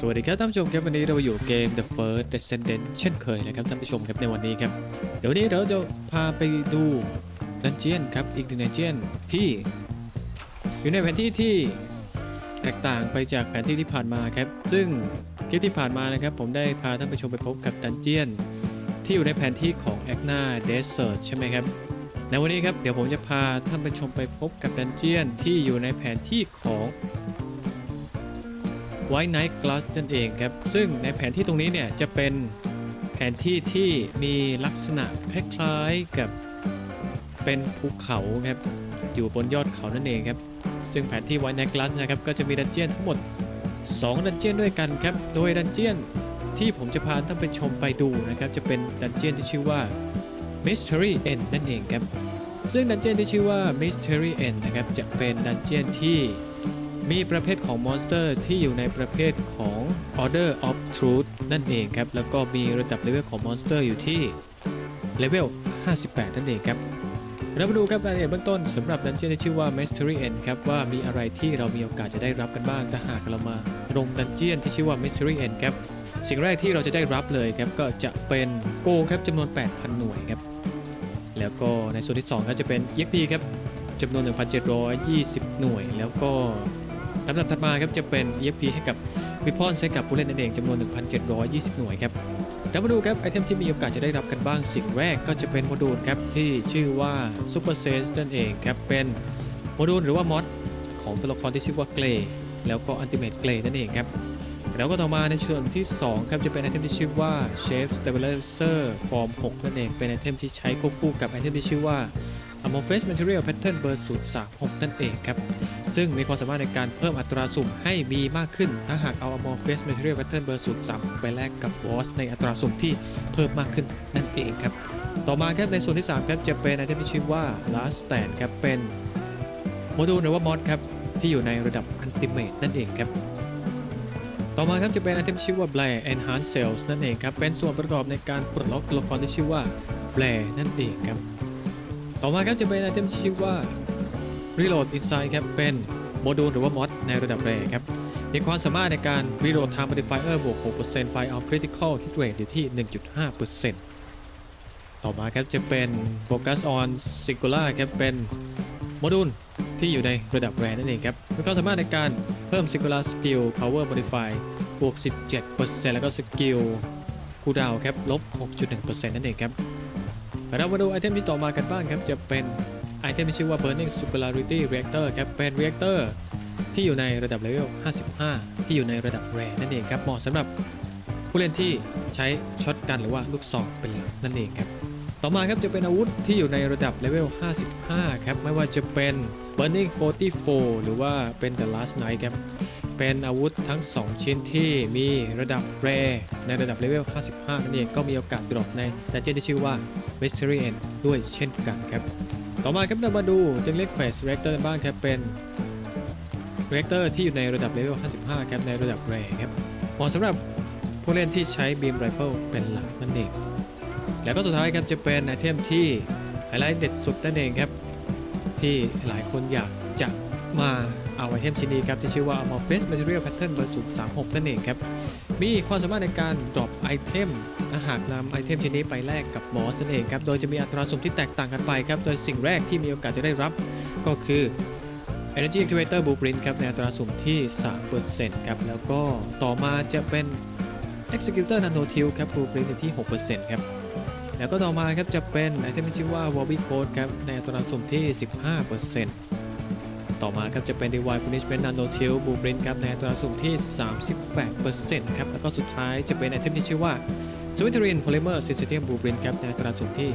สวัสดีครับท่านผู้ชมครับวันนี้เราอยู่เกม The First Descendant เช่นเคยนะครับท่านผู้ชมครับในวันนี้ครับ เดี๋ยววันนี้เราจะพาไปดูดันเจียนครับอีกหนึ่งดันเจียนที่อยู่ในแผนที่ที่แตกต่างไปจากแผนที่ที่ผ่านมาครับ ซึ่งคลิปที่ผ่านมานะครับ ผมได้พาท่านผู้ชมไปพบกับดันเจียนที่อยู่ในแผนที่ของ a g n a Desert ใช่ไหมครับในวันนี้ครับเดี๋ยวผมจะพาท่านผู้ชมไปพบกับดันเจียนที่อยู่ในแผนที่ของ ไวท์ไนท์กลาสนั่นเองครับ ซึ่งในแผนที่ตรงนี้เนี่ยจะเป็นแผนที่ที่มีลักษณะคล้ายๆกับเป็นภูเขาครับอยู่บนยอดเขานั่นเองครับ ซึ่งแผนที่ไวท์ไนท์กลาสนะครับก็จะมีดันเจียนทั้งหมด 2 ดันเจียนด้วยกันครับ โดยดันเจียนที่ผมจะพาท่านไปชมไปดูนะครับจะเป็นดันเจียนที่ชื่อว่า Mystery End นั่นเองครับซึ่งดันเจียนที่ชื่อว่า Mystery End นะครับจะเป็นดันเจียนที่ มีประเภทของมอนสเตอร์ที่อยู่ในประเภทของ Order of Truth นั่นเองครับ แล้วก็มีระดับเลเวลของมอนสเตอร์อยู่ที่เลเวล 58 นั่นเองครับเรามาดูครับรายละเอียดเบื้องต้นสำหรับดันเจี้ยนที่ชื่อว่า Mystery End ครับว่ามีอะไรที่เรามีโอกาสจะได้รับกันบ้างถ้าหากเรามาลงดันเจี้ยนที่ชื่อว่า Mystery End ครับสิ่งแรกที่เราจะได้รับเลยครับก็จะเป็นโกครับจำนวน 8,000 หน่วยครับแล้วก็ในส่วนที่2ก็จะเป็น EXP ครับจำนวน 1,720 หน่วย แล้วก็ ลำดับถัดมาครับจะเป็น EXP ให้กับวิพอนใช้กับผู้เล่นนั่นเองจำนวน 1,720 หน่วยครับเรามาดูครับไอเทมที่มีโอกาสจะได้รับกันบ้างสิ่งแรกก็จะเป็นโมดูลครับที่ชื่อว่า Super Sense นั่นเองครับเป็นโมดูลหรือว่ามอดของตัวละครที่ชื่อว่าเกรแล้วก็ Ultimate Grey นั่นเองครับแล้วก็ต่อมาในส่วนที่ 2 ครับจะเป็นไอเทมที่ชื่อว่า Shape Stabilizer Form 6 นั่นเองเป็นไอเทมที่ใช้ควบคู่กับไอเทมที่ชื่อว่า Amorphous Material Pattern เบอร์036นั่นเองครับ ซึ่งมีความสามารถในการเพิ่มอัตราสุ่มให้มีมากขึ้น ถ้าหากเอา Amorphous Material Pattern เบอร์036ไปแลกกับบอสในอัตราสุ่มที่เพิ่มมากขึ้นนั่นเองครับ ต่อมาครับในส่วนที่3ครับจะเป็นไอเทมที่ชื่อว่า Last Stand ครับเป็นโมดูลหรือว่ามอดครับที่อยู่ในระดับ Ultimate นั่นเองครับต่อมาครับจะเป็นไอเทมชื่อว่า Blair Enhance Cells นั่นเองครับ เป็นส่วนประกอบในการปลดล็อกตัวละครที่ชื่อว่า Blair นั่นเองครับ ต่อมาครับจะเป็นไอเทมชื่อว่า Reload Inside ครับเป็นโมดูลหรือว่ามอดในระดับแรครับ มีความสามารถในการ Reload Time Modifier บวก 6% Fire Out Critical Hit Rate อยู่ที่ 1.5%ต่อมาครับจะเป็น Focus on Singular ครับเป็นโมดูลที่อยู่ในระดับแรนั่นเองครับ มีความสามารถในการเพิ่ม Singular Skill Power Modify บวก 17%แล้วก็ Skill Cooldown ครับลบ 6.1%นั่นเองครับเรามาดูไอเทมที่ต่อมากันบ้างครับจะเป็น ไอเทมที่ชื่อว่า Burning Singularity Reactor ครับ เป็น Reactor ที่อยู่ในระดับเลเวล 55 ที่อยู่ในระดับแรนั่นเองครับ เหมาะสำหรับผู้เล่นที่ใช้ช็อตกันหรือว่าลูกซองเป็นหลักนั่นเองครับ ต่อมาครับจะเป็นอาวุธที่อยู่ในระดับเลเวล 55 ครับ ไม่ว่าจะเป็น Burning 44 หรือว่าเป็น The Last Night ครับ เป็นอาวุธทั้ง 2 ชิ้นที่มีระดับแรในระดับเลเวล 55 นั่นเอง ก็มีโอกาสดรอปในดันเจี้ยนที่ชื่อว่า Mystery End ด้วยเช่นกันครับ ต่อมาครับเรามาดูจึงเรียก Phase Reactor กันบ้างครับเป็น Reactor ที่อยู่ในระดับเลเวล 55 ครับในระดับแรงครับเหมาะสำหรับผู้เล่นที่ใช้ Beam Rifle เป็นหลักนั่นเอง แล้วก็สุดท้ายครับจะเป็นไอเทมที่ไฮไลท์เด็ดสุดนั่นเองครับ ที่หลายคนอยากจะมาเอาไอเทมชิ้นนี้ครับที่ชื่อว่า Amorphous Material Pattern เบอร์036 นั่นเองครับ มีความสามารถในการดรอปไอเทมถ้าหากนำไอเทมชิ้นนี้ไปแลกกับบอสนั่นเองครับ โดยจะมีอัตราสุ่มที่แตกต่างกันไปครับ โดยสิ่งแรกที่มีโอกาสจะได้รับก็คือ Energy Activator Blueprint ครับในอัตราสุ่มที่ 3%ครับ แล้วก็ต่อมาจะเป็น Executor Nano t i l ครับ Blueprint อยู่ที่ 6%ครับ แล้วก็ต่อมาครับจะเป็นไอเทมที่ชื่อว่า w o b b y Code ครับในอัตราสุ่มที่ 15% ต่อมาครับจะเป็น Divine Punishment Nano t i l Blueprint ครับในอัตราสุ่มที่ 38%ครับแล้วก็สุดท้ายจะเป็นไอเทมที่ชื่อว่า s w i t e r i n Polymer Synthetic Blueprint ครับในอัตราสุ่มที่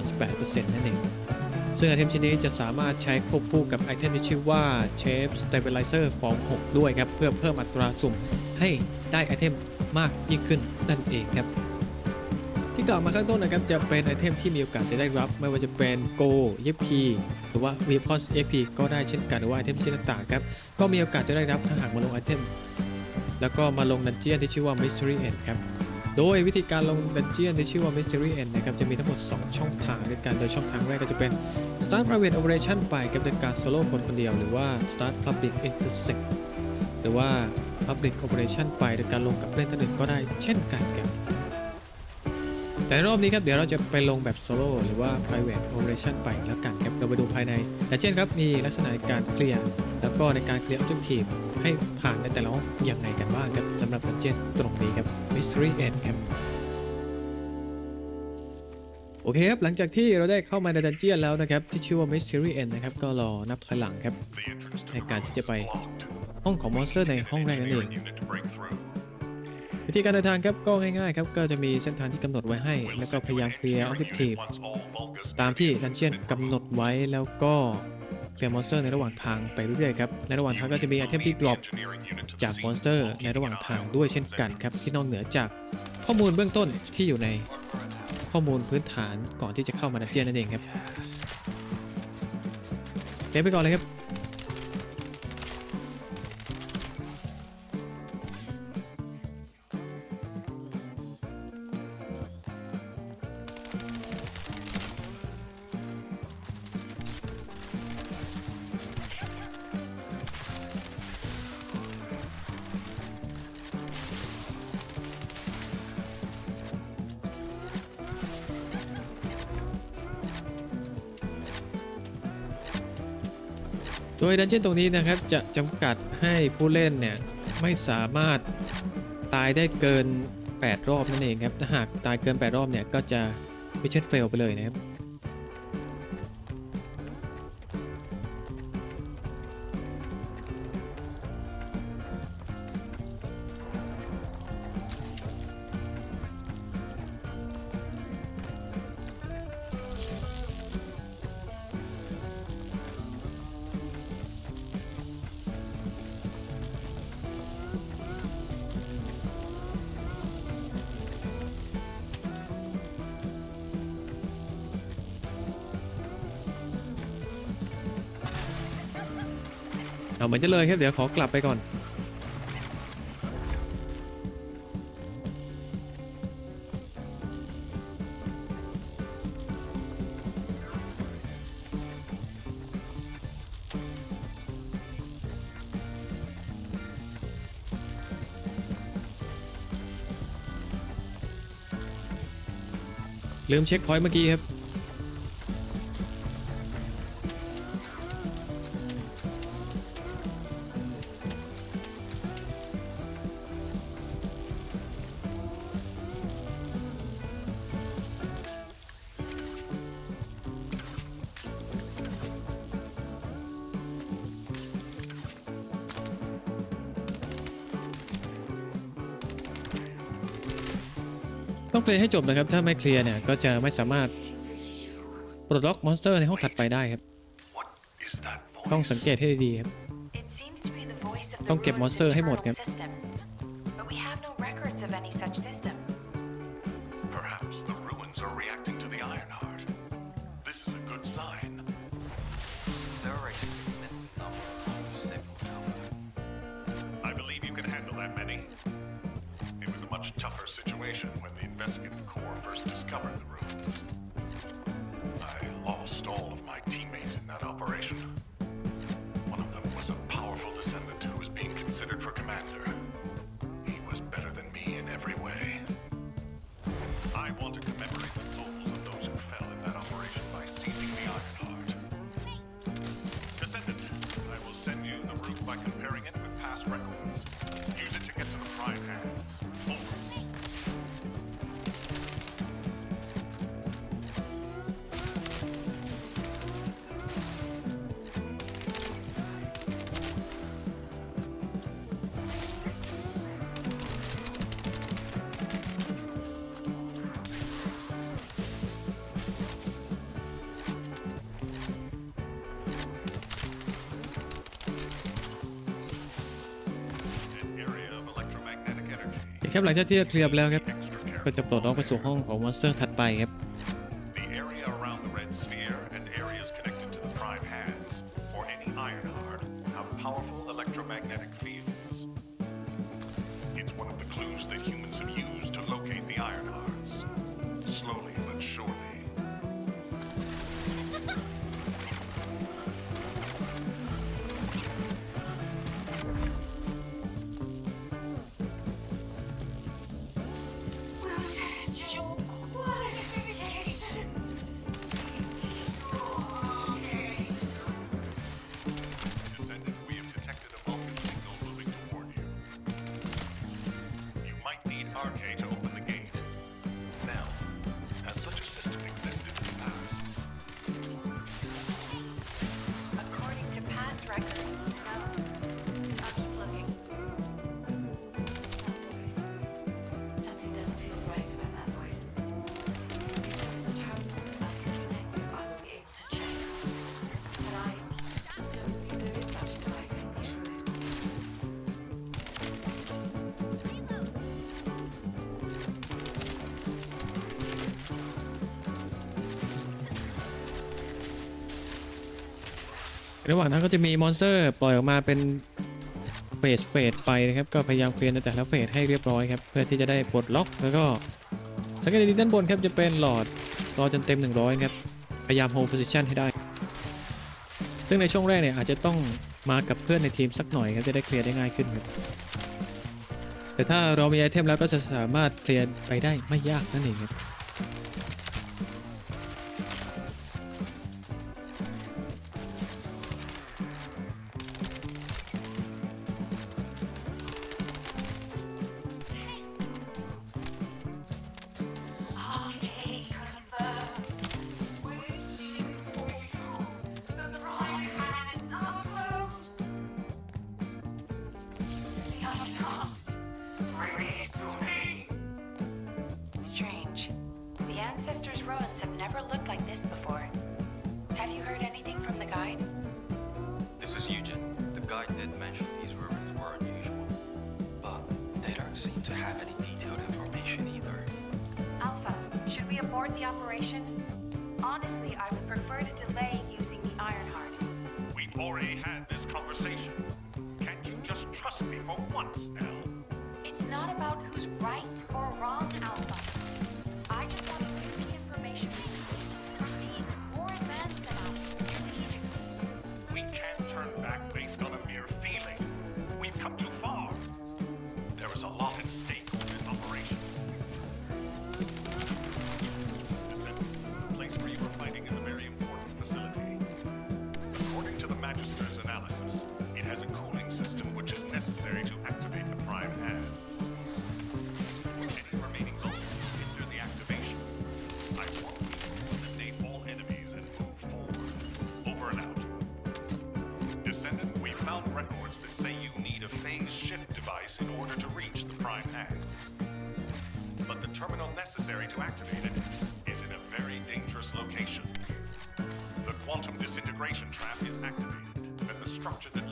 38%นั่นเองซึ่งไอเทมชิ้นนี้จะสามารถใช้ควบคู่กับไอเทมที่ชื่อว่า Shape Stabilizer Form 6ด้วยครับเพื่อเพิ่มอัตราสุ่มให้ได้ไอเทมมากยิ่งขึ้นนั่นเองครับ ที่กล่าวมาข้างต้นนะครับจะเป็นไอเทมที่มีโอกาสจะได้รับ ไม่ว่าจะเป็น Go EXP หรือว่า Weapons EXP ก็ได้เช่นกันหรือว่าไอเทมชิ้นต่างๆครับก็มีโอกาสจะได้รับถ้าหากมาลงไอเทมแล้วก็มาลงดันเจียนที่ชื่อว่า Mystery End ครับโดยวิธีการลงดันเจียนที่ชื่อว่า Mystery End นะครับจะมีทั้งหมด 2 ช่องทางด้วยกัน โดยช่องทางแรกก็จะเป็น Start Private Operation ไปกับการโซโล่คนคนเดียวหรือว่า Start Public Intersect หรือว่า Public Operation ไปโดยการลงกับเล่นท่านอื่นก็ได้เช่นกันครับ แต่รอบนี้ครับเดี๋ยวเราจะไปลงแบบโซโล่หรือว่า private operation ไปแล้วกันครับเราไปดูภายในแต่เช่นครับมีลักษณะการเคลียร์แล้วก็ในการเคลียร์ objective ให้ผ่านในแต่ละห้องยังไงกันบ้างครับสำหรับดันเจียนตรงนี้ครับ mystery end ครับโอเคครับ หลังจากที่เราได้เข้ามาในดันเจียนแล้วนะครับ ที่ชื่อว่า mystery end นะครับ ก็รอนับถอยหลังครับ ในการที่จะไปห้องของมอนสเตอร์ในห้องแรกนั่นเอง วิธีการเดินทางครับก็ง่ายๆครับก็จะมีเส้นทางที่กำหนดไว้ให้ แล้วก็พยายามเคลียร์ objective ตามที่ดันเจียนกำหนดไว้แล้วก็เคลียร์มอนสเตอร์ในระหว่างทางไปเรื่อยๆครับในระหว่างทางก็จะมีไอเทมที่ดรอปจากมอนสเตอร์ในระหว่างทางด้วยเช่นกันครับที่นอกเหนือจากข้อมูลเบื้องต้นที่อยู่ในข้อมูลพื้นฐานก่อนที่จะเข้ามาดันเจียนนั่นเองครับเดี๋ยวไปก่อนเลยครับ โดยดันเจี้ยนตรงนี้นะครับจะจำกัดให้ผู้เล่นเนี่ยไม่สามารถตายได้เกิน 8 รอบนั่นเองครับถ้าหากตายเกิน 8 รอบเนี่ยก็จะมิชชั่นเฟลไปเลยนะครับ เอาเหมือนจะเลยครับเดี๋ยวขอกลับไปก่อน ลืมเช็คพอยต์เมื่อกี้ครับ ต้องเคลียร์ให้จบนะครับ ถ้าไม่เคลียร์เนี่ย ก็จะไม่สามารถปลดล็อกมอนสเตอร์ในห้องถัดไปได้ครับ ต้องสังเกตให้ดีครับ ต้องเก็บมอนสเตอร์ให้หมดครับ ครับหลังจากที่เคลียร์ไปแล้วครับ Extra ก็ careful. จะปลดล็อกไปสู่ห้องของมอนสเตอร์ถัดไปครับ The area around the red sphere and areas connected to the prime hands or any Ironheart have powerful electromagnetic fields. It's one of the clues that humans ระหว่างนั้นก็จะมีมอนสเตอร์ปล่อยออกมาเป็นเฟสเฟสไปนะครับ ก็พยายามเคลียร์ในแต่ละเฟสให้เรียบร้อยครับ เพื่อที่จะได้ปลดล็อกแล้วก็สังเกตดีด้านบนครับจะเป็นหลอดรอจนเต็ม 100 ครับ พยายามโฮ d โพ i ิชันให้ได้ ซึ่งในช่วงแรกเนี่ยอาจจะต้องมากับเพื่อนในทีมสักหน่อยครับจะได้เคลียร์ได้ง่ายขึ้นครับ แต่ถ้าเรามีไอเทมแล้วก็จะสามารถเคลียร์ไปได้ไม่ยากนั่นเองครับ abort the operation? Honestly, I would prefer to delay using the Ironheart. We've already had this conversation. Can't you just trust me for once, Elle? It's not about who's right or wrong, Alpha. I just want to use the information we need for being more advanced than us strategically. We can't turn back based on a mere feeling. We've come too far. There is a lot at stake with this operation. Analysis, it has a cooling system which is necessary to activate the Prime Hands. Any remaining bolts hinder the activation. I want to eliminate all enemies and move forward. Over and out. Descendant, we found records that say you need a phase shift device in order to reach the Prime Hands. But the terminal necessary to activate it is in a very dangerous location. The quantum disintegration trap is activated, to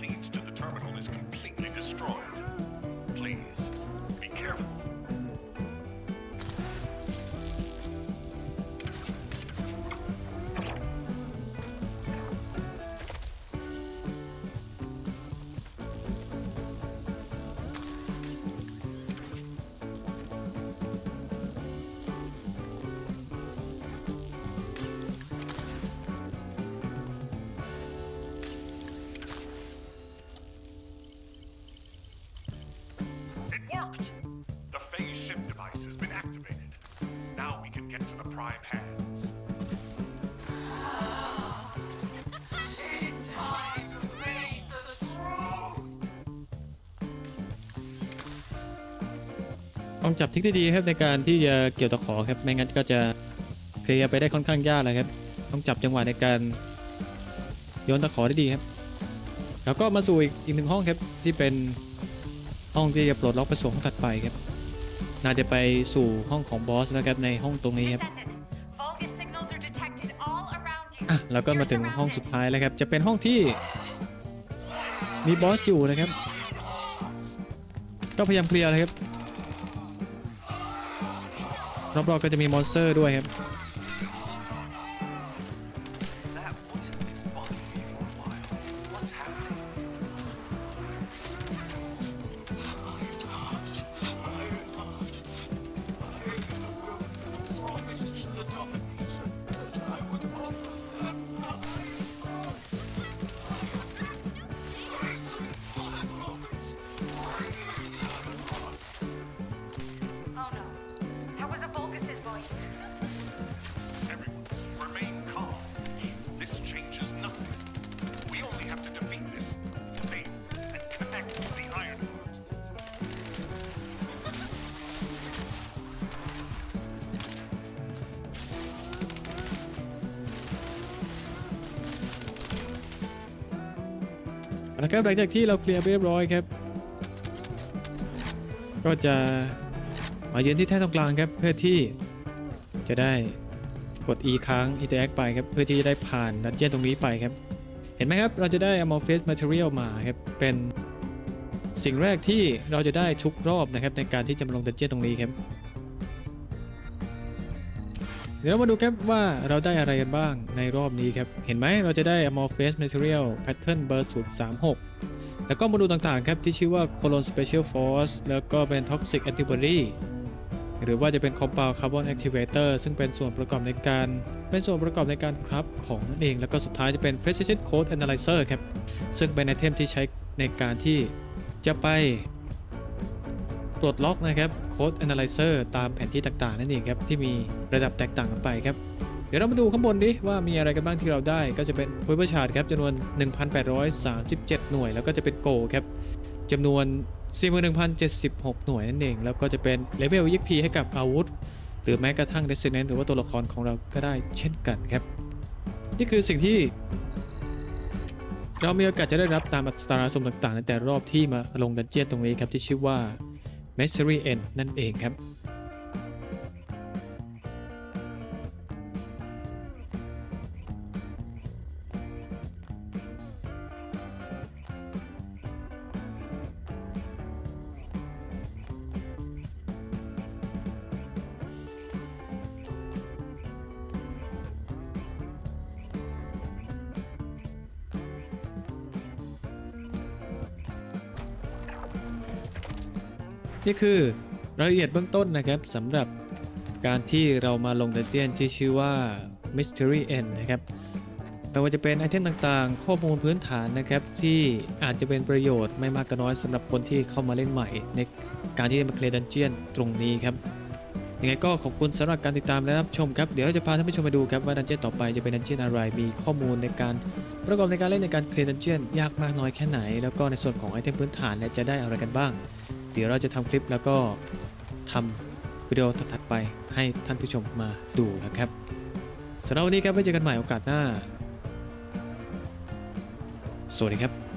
Now we can get to the Prime Hands. Face the truth! ต้องจับทิกที่ดีครับในการที่จะเกี่ยวตะขอครับไม่งั้นก็จะเคลียร์ไปได้ค่อนข้างยากเลยครับ ต้องจับจังหวะในการโยนตะขอได้ดีครับ แล้วก็มาสู่อีกอีกหนึ่งห้องครับที่เป็นห้องที่จะปลดล็อกไปสู่ห้องถัดไปครับ น่าจะไปสู่ห้องของบอสแล้วครับในห้องตรงนี้ครับอะแล้วก็มาถึงห้องสุดท้ายแล้วครับ จะเป็นห้องที่มีบอสอยู่นะครับ ก็พยายามเคลียร์เลยครับรอบๆก็จะมีมอนสเตอร์ด้วยครับ นะครับหลังจากที่เราเคลียร์เรียบร้อยครับ ก็จะมายืนที่แท่นตรงกลางครับเพื่อที่จะได้กด E ค้าง interact ไปครับเพื่อที่จะได้ผ่านดันเจี้ยนตรงนี้ไปครับ เห็นไหมครับ เราจะได้ amorphous material มาครับเป็นสิ่งแรกที่เราจะได้ทุกรอบนะครับในการที่จะมาลงดันเจี้ยนตรงนี้ครับ เดี๋ยวเรามาดูครับว่าเราได้อะไรกันบ้างในรอบนี้ครับ เห็นไหมเราจะได้ Amorphous Material Pattern เบอร์036 แล้วก็โมดูลต่างๆครับที่ชื่อว่า Colon Special Force แล้วก็เป็น Toxic Antibody หรือว่าจะเป็น Compound Carbon Activator ซึ่งเป็นส่วนประกอบในการเป็นส่วนประกอบในการครับของนั่นเอง แล้วก็สุดท้ายจะเป็น Precision Code Analyzer ครับ ซึ่งเป็นไอเทมที่ใช้ในการที่จะไป ปลดล็อกนะครับ Code Analyzer ตามแผนที่ต่างๆ นั่นเองครับที่มีระดับแตกต่างกันไปครับเดี๋ยวเรามาดูข้างบนดิว่ามีอะไรกันบ้างที่เราได้ก็จะเป็น p o w e r Charge ครับจำนวน 1,837 หน่วย แล้วก็จะเป็น Go ครับจำนวน 41,076 หน่วยนั่นเอง แล้วก็จะเป็น Level EXP ให้กับอาวุธ หรือแม้กระทั่ง Descendant หรือว่าตัวละครของเราก็ได้เช่นกันครับ นี่คือสิ่งที่ เรามีโอกาสจะได้รับตามอัตราสมต่างๆ ในแต่รอบที่มาลงดันเจียนตรงนี้ครับที่ชื่อว่า Mystery End นั่นเองครับ นี่คือรายละเอียดเบื้องต้นนะครับสำหรับการที่เรามาลงดันเจียนที่ชื่อว่า Mystery End นะครับไม่ว่าจะเป็นไอเทมต่างๆ ข้อมูลพื้นฐานนะครับ ที่อาจจะเป็นประโยชน์ไม่มากก็น้อยสำหรับคนที่เข้ามาเล่นใหม่ ในการที่จะมาเคลียร์ดันเจียนตรงนี้ครับยังไงก็ขอบคุณสำหรับการติดตามและรับชมครับ เดี๋ยวเราจะพาท่านผู้ชมไปดูครับว่าดันเจียนต่อไปจะเป็นดันเจียนอะไร มีข้อมูลในการประกอบในการเล่นในการเคลียร์ดันเจียนยากมากน้อยแค่ไหน แล้วก็ในส่วนของไอเทมพื้นฐานจะได้อะไรกันบ้าง ดี๋ยวเราจะทำคลิปแล้วก็ทำวิดีโอถัดๆไปให้ท่านผู้ชมมาดูนะครับสำหรับวันนี้ครับไว้เจอกันใหม่โอกาสหน้า สวัสดีครับ